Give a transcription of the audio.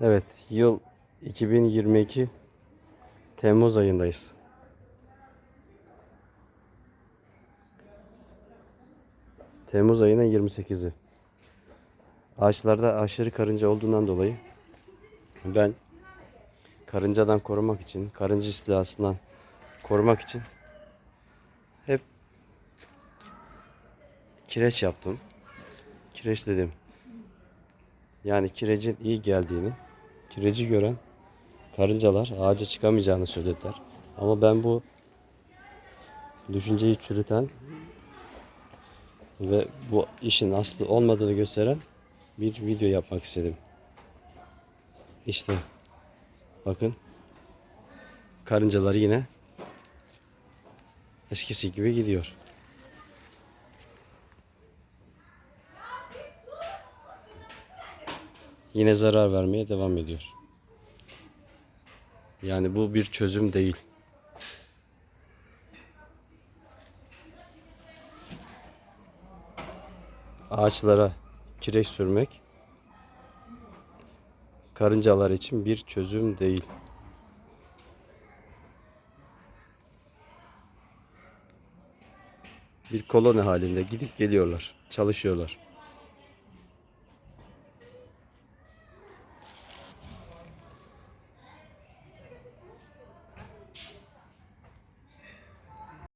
Evet, yıl 2022 Temmuz ayındayız. Temmuz ayının 28'i. Ağaçlarda aşırı karınca olduğundan dolayı ben karıncadan korumak için, karınca istilasından korumak için hep kireç yaptım. Kireç dedim. Yani kirecin iyi geldiğini, kireci gören karıncalar ağaca çıkamayacağını söylediler. Ama ben bu düşünceyi çürüten ve bu işin aslı olmadığını gösteren bir video yapmak istedim. İşte bakın karıncalar yine eskisi gibi gidiyor. Yine zarar vermeye devam ediyor. Yani bu bir çözüm değil. Ağaçlara kireç sürmek karıncalar için bir çözüm değil. Bir koloni halinde gidip geliyorlar, çalışıyorlar.